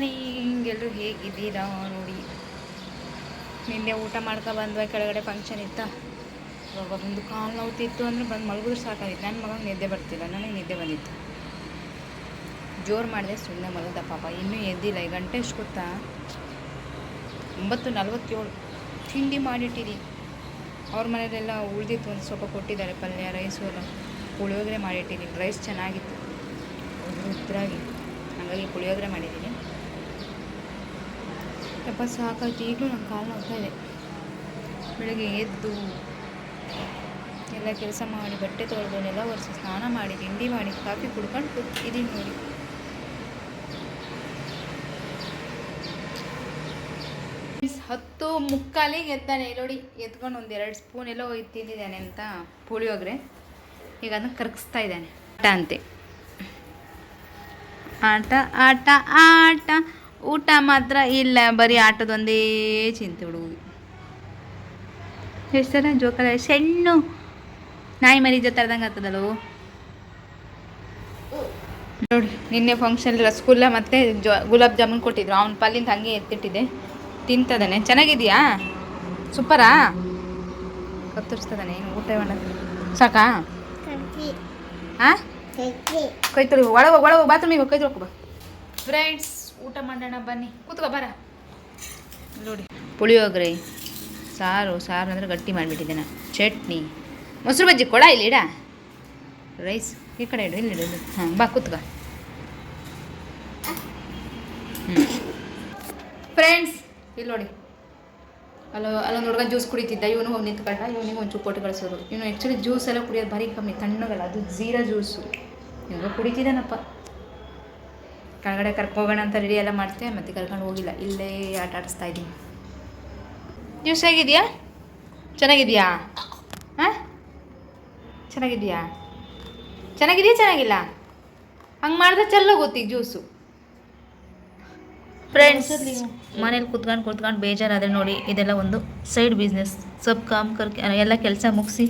Morning ಎಲ್ಲರೂ ಹೇಗಿದ್ದೀರಾ ನೋಡಿ. ನಿನ್ನೆ ಊಟ ಮಾಡ್ಕೊ ಬಂದ್ವ, ಕೆಳಗಡೆ ಫಂಕ್ಷನ್ ಇತ್ತ? ಇವಾಗ ಒಂದು ಕಾಲು ನೋವುತ್ತಿತ್ತು ಅಂದರೆ ಬಂದು ಮಲಗಿದ್ರೆ ಸಾಕಾಗಿತ್ತು. ನನ್ನ ಮಗನಿಗೆ ನಿದ್ದೆ ಬರ್ತಿಲ್ಲ, ನನಗೆ ನಿದ್ದೆ ಬಂದಿತ್ತು. ಜೋರು ಮಾಡಿದೆ ಸುಮ್ಮನೆ ಮಲಗ್ದ ಪಾಪ. ಇನ್ನೂ ಎದ್ದಿಲ್ಲ, ಈ ಗಂಟೆ ಎಷ್ಟು ಒಂಬತ್ತು ನಲ್ವತ್ತೇಳು. ತಿಂಡಿ ಮಾಡಿಟ್ಟಿರಿ. ಅವ್ರ ಮನೆಯಲ್ಲೆಲ್ಲ ಉಳಿದಿತ್ತು, ಒಂದು ಸ್ವಲ್ಪ ಕೊಟ್ಟಿದ್ದಾರೆ ಪಲ್ಯ ರೈಸು ಎಲ್ಲ. ಪುಳಿಯೋಗರೆ ಮಾಡಿಟ್ಟಿದ್ದೀನಿ. ರೈಸ್ ಚೆನ್ನಾಗಿತ್ತು. ಉದ್ರಾಗಿ. ಹಾಗಾಗಿ ಪುಳಿಯೋಗರೆ ಮಾಡಿದ್ದೀನಿ. ಯಪ್ಪ ಸಾಕಾಯ್ತು ಈಗಲೂ ನನ್ನ ಕಾಲು ನೋಡ್ತಾ ಇದೆ. ಬೆಳಗ್ಗೆ ಎದ್ದು ಎಲ್ಲ ಕೆಲಸ ಮಾಡಿ ಬಟ್ಟೆ ತೊಳೆದು ನೆಲ ಒರೆಸಿ ಸ್ನಾನ ಮಾಡಿ ತಿಂಡಿ ಮಾಡಿ ಕಾಫಿ ಕುಡ್ಕೊಂಡು ಕೂತಿದ್ದೀನಿ ನೋಡಿ. ಹತ್ತು ಮುಕ್ಕಾಲಿಗೆ ಎತ್ತಾನೆ ನೋಡಿ. ಎತ್ಕೊಂಡು ಒಂದು ಎರಡು ಸ್ಪೂನ್ ಎಲ್ಲ ತಿಂದಿದ್ದಾನೆ ಅಂತ ಪುಳಿಯೋಗ್ರೆ ಈಗ ಅದನ್ನ ಕರಗಿಸ್ತಾ ಇದ್ದಾನೆ. ಆಟ ಅಂತೆ. ಆಟ ಆಟ ಆಟ. ಊಟ ಮಾತ್ರ ಇಲ್ಲ ಬರೀ ಆಟದೊಂದೇ ಚಿಂತೆ ಹುಡುಗಿ ಎಷ್ಟು ಜನ ಜೋಕಲ್ಲ ಸಣ್ಣು. ನಾಯಿ ಮರಿ ಜೊತೆ ಆಡ್ದಂಗೆ ಆಗ್ತದಲ್ಲವು ನೋಡಿ ನಿನ್ನೆ ಫಂಕ್ಷನ್ ರಸಗುಲ್ಲ ಮತ್ತು ಜೊ ಗುಲಾಬ್ ಜಾಮೂನ್ ಕೊಟ್ಟಿದ್ರು. ಅವ್ನ ಪಲ್ಲಿಂದ ಹಾಗೆ ಎತ್ತಿಟ್ಟಿದ್ದೆ ತಿಂತದಾನೆ. ಚೆನ್ನಾಗಿದೆಯಾ? ಸೂಪರಾ? ಕತ್ತರಿಸ್ತದಾನೆ ಏನು ಊಟ ಮಾಡೋದು ಸಾಕಾ? ಹಾಂ ಕೈ ಒಳಗೆ ಒಳಗೆ ಬಾತ್ರೂಮಿಗೆ ಕೈ ತೊಳ್ಕೊ ಬಾ. ಫ್ರೆಂಡ್ಸ್ ಊಟ ಮಾಡೋಣ ಬನ್ನಿ. ಕೂತ್ಕೋ ಬರ. ನೋಡಿ. ಪುಳಿಯೋಗರೆ ಸಾರು ಸಾರು ಅಂದರೆ ಗಟ್ಟಿ ಮಾಡಿಬಿಟ್ಟಿದ್ದೆ ನಾನು. ಚಟ್ನಿ. ಮೊಸರು ಬಜ್ಜಿ ಕೊಡ ಇಲ್ಲಿ ಇಡ. ರೈಸ್ ಈ ಕಡೆ ಇಡು ಇಲ್ಲಿ ಇಡು ಹಾಂ ಬಾ ಕೂತ್ಕೋ. ಫ್ರೆಂಡ್ಸ್ ಇಲ್ಲಿ ನೋಡಿ. ಅಲ್ಲ ಅಲ್ಲೊಂದು ಹುಡುಗ ಜ್ಯೂಸ್ ಕುಡಿತಿದ್ದ. ಇವನು ಹೋಗಿ ನಿಂತ್ಕೊಂಡ ಇವನಿಗೆ ಒಂದು ಕೊಟ್ಟು ಕಳಿಸೋದು. ಇವನು ಆ್ಯಕ್ಚುಲಿ ಜ್ಯೂಸ್ ಎಲ್ಲ ಕುಡಿಯೋದು ಭಾರಿ ಕಮ್ಮಿ. ತಣ್ಣಗಲ್ಲ ಅದು ಜೀರಾ ಜ್ಯೂಸು ಇವಾಗ ಕುಡಿತಿದ್ದಾನಪ್ಪ. ಕೆಳಗಡೆ ಕರ್ಕೋಗೋಣ ಅಂತ ರೆಡಿ ಎಲ್ಲ ಮಾಡ್ತೀವಿ ಮತ್ತೆ ಕರ್ಕೊಂಡು ಹೋಗಿಲ್ಲ. ಇಲ್ಲೇ ಆಟ ಆಡಿಸ್ತಾ ಇದ್ದೀನಿ. ಜ್ಯೂಸ್ ಹೇಗಿದೆಯಾ ಚೆನ್ನಾಗಿದೆಯಾ ಹಾಂ? ಚೆನ್ನಾಗಿದೆಯಾ ಚೆನ್ನಾಗಿದೆಯಾ ಚೆನ್ನಾಗಿಲ್ಲ? ಹಂಗೆ ಮಾಡಿದ್ರೆ ಚೆಲ್ಲೋ ಗೊತ್ತೀಗ ಜ್ಯೂಸು ಫ್ರೆಂಡ್ಸ್ ಮನೇಲಿ ಕುತ್ಕೊಂಡು ಕುತ್ಕೊಂಡು ಬೇಜಾರಾದರೆ ನೋಡಿ, ಇದೆಲ್ಲ ಒಂದು ಸೈಡ್ ಬಿಸ್ನೆಸ್ ಸಬ್ ಕಾಮ್ ಕರ್ಕ ಎಲ್ಲ ಕೆಲಸ ಮುಗಿಸಿ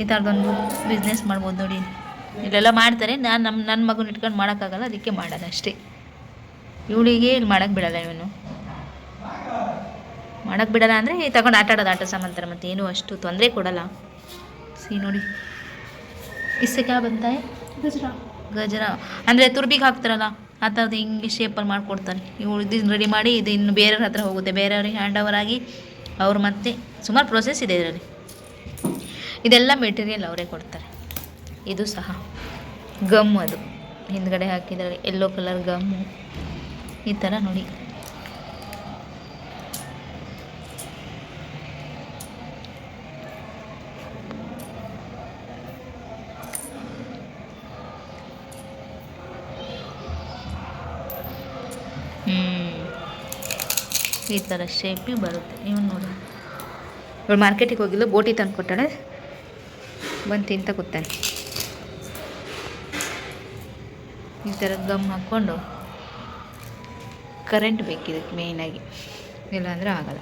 ಈ ಥರದೊಂದು ಬಿಸ್ನೆಸ್ ಮಾಡ್ಬೋದು ನೋಡಿ. ಇಲ್ಲೆಲ್ಲ ಮಾಡ್ತಾರೆ. ನಾನು ನಮ್ಮ ನನ್ನ ಮಗನ ಇಟ್ಕೊಂಡು ಮಾಡೋಕ್ಕಾಗಲ್ಲ ಅದಕ್ಕೆ ಮಾಡೋಣ ಅಷ್ಟೇ. ಇವಳಿಗೆ ಇಲ್ಲಿ ಮಾಡೋಕ್ಕೆ ಬಿಡಲ್ಲ ಇವನು. ಮಾಡೋಕ್ಕೆ ಬಿಡಲ್ಲ ಅಂದರೆ ತಗೊಂಡು ಆಟ ಆಡೋದು ಆಟ ಸಾಮಂತರ ಮತ್ತು ಏನೂ ಅಷ್ಟು ತೊಂದರೆ ಕೊಡಲ್ಲ. ಸಿ ನೋಡಿ. ಇಸಕ್ಕೆ ಬಂತಾಯ? ಗಜರ. ಗಜರ. ಅಂದರೆ ತುರ್ಬಿಗೆ ಹಾಕ್ತಾರಲ್ಲ ಆ ಥರದ್ದು ಹಿಂಗೆ ಶೇಪಲ್ಲಿ ಮಾಡಿಕೊಡ್ತಾರೆ ಇವು ಇದನ್ನು ರೆಡಿ ಮಾಡಿ ಇದು ಇನ್ನು ಬೇರೆಯವ್ರ ಹತ್ರ ಹೋಗುತ್ತೆ. ಬೇರೆಯವ್ರಿಗೆ ಹ್ಯಾಂಡ್ ಓವರ್ ಆಗಿ ಅವ್ರು ಮತ್ತೆ ಸುಮಾರು ಪ್ರೊಸೆಸ್ ಇದೆ ಇದರಲ್ಲಿ. ಇದೆಲ್ಲ ಮೆಟೀರಿಯಲ್ ಅವರೇ ಕೊಡ್ತಾರೆ. ಇದು ಸಹ. ಗಮ್ ಅದು. ಹಿಂದ್ಗಡೆ ಹಾಕಿದ್ದಾರೆ ಎಲ್ಲೋ ಕಲರ್ ಗಮ್ಮು ಈ ಥರ ನೋಡಿ. ಈ ಥರ ಶೇಪಿಗೆ ಬರುತ್ತೆ. ಇವನು ನೋಡಿ. ಇವಳು ಮಾರ್ಕೆಟಿಗೆ ಹೋಗಿಲ್ಲ ಬೋಟಿ ತಂದು ಕೊಟ್ಟಾಳೆ ಬಂದು ತಿಂತ ಕೂತಾನೆ ಈ ಥರ ಗಮ್ ಹಾಕ್ಕೊಂಡು ಕರೆಂಟ್ ಬೇಕಿದಕ್ಕೆ ಮೇಯ್ನಾಗಿ ಇಲ್ಲಾಂದರೆ ಆಗಲ್ಲ.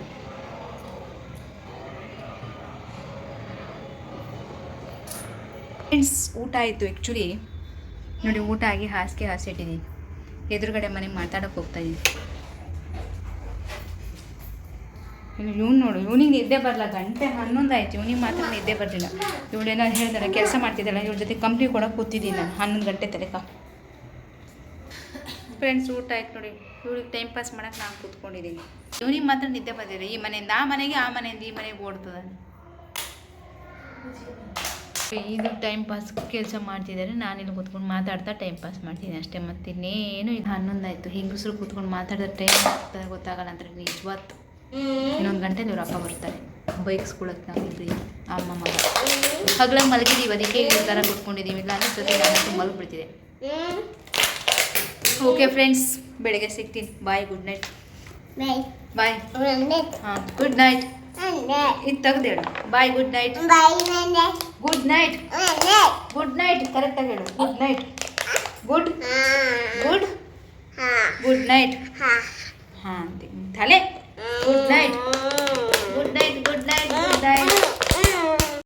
ಫ್ರೆಂಡ್ಸ್ ಊಟ ಆಯಿತು ಆ್ಯಕ್ಚುಲಿ ನೋಡಿ, ಊಟ ಆಗಿ ಹಾಸಿಗೆ ಹಾಸಿಟ್ಟಿದ್ದೀನಿ ಎದುರುಗಡೆ ಮನೆಗೆ ಮಾತಾಡೋಕೆ ಹೋಗ್ತಾ ಇದ್ದೀನಿ ಇವ್ನು ನೋಡು, ಇವನಿಗೆ ನಿದ್ದೆ ಬರಲ್ಲ ಗಂಟೆ ಹನ್ನೊಂದು ಆಯ್ತು ಇವನಿಗೆ ಮಾತ್ರ ನಿದ್ದೆ ಬರಲಿಲ್ಲ. ಇವಳೇನೋ ಹೇಳ್ತಾಳೆ ಕೆಲಸ ಮಾಡ್ತಿದ್ದಾಳೆ ಇವ್ರ ಜೊತೆ ಕಂಪ್ನಿ ಕೊಡೋಕೆ ಕೂತಿದ್ದೀನಿ ನಾನು ಹನ್ನೊಂದು ಗಂಟೆ ತನಕ. ಫ್ರೆಂಡ್ಸ್ ಊಟ ಆಯ್ತು ನೋಡಿ. ಇವ್ರಿಗೆ ಟೈಮ್ ಪಾಸ್ ಮಾಡೋಕೆ ನಾನು ಕೂತ್ಕೊಂಡಿದ್ದೀನಿ. ಇವನಿಗೆ ಮಾತ್ರ ನಿದ್ದೆ ಬಂದಿದೆ. ಈ ಮನೆಯಿಂದ ಆ ಮನೆಗೆ, ಆ ಮನೆಯಿಂದ ಈ ಮನೆಗೆ ಓಡ್ತದೆ. ಇದು ಟೈಮ್ ಪಾಸ್ ಕೆಲಸ ಮಾಡ್ತಿದ್ದಾರೆ. ನಾನಿಲ್ಲಿ ಕೂತ್ಕೊಂಡು ಮಾತಾಡ್ತಾ ಟೈಮ್ ಪಾಸ್ ಮಾಡ್ತೀನಿ ಅಷ್ಟೇ. ಮತ್ತೆ ಇನ್ನೇನು ಇದು ಹನ್ನೊಂದು ಆಯಿತು ಹೆಂಗಸರು ಕೂತ್ಕೊಂಡು ಮಾತಾಡಿದ್ರೆ ಟೈಮ್ ಆಗ್ತದೆ ಗೊತ್ತಾಗಲ್ಲ ಅಂದ್ರೆ ನಿಜವತ್ತು. ಇನ್ನೊಂದು ಗಂಟೆ ಇವ್ರ ಅಪ್ಪ ಬರ್ತಾರೆ. ಬೈಕ್ಸ್ಕೊಳಕ್ಕೆ ನಾವಿದ್ರಿ ಅಮ್ಮ ಮಗ. ಹಗ್ಲಾಗ ಮಲಗಿದ್ದೀವಿ ಅದಕ್ಕೆ ಈ ಥರ ಕೂತ್ಕೊಂಡಿದ್ದೀವಿ ಇಲ್ಲ ಅಂದ್ರೆ ಜೊತೆ ಮಲಗಿಬಿಡ್ತಿದೆ ಓಕೆ ಫ್ರೆಂಡ್ಸ್ ಬೆಳಗ್ಗೆ ಸಿಗ್ತೀನಿ ಬಾಯ್ ಗುಡ್ ನೈಟ್ ಬಾಯ್ ಹಾಂ ಗುಡ್ ನೈಟ್ ಇದು ತೆಗ್ದೇಳು bye good night good night good night ಕರೆಕ್ಟಾಗಿ ಹೇಳು good night good good good night ಹಾಂ ಅಂತೆ ತಲೆ good night good night good night good night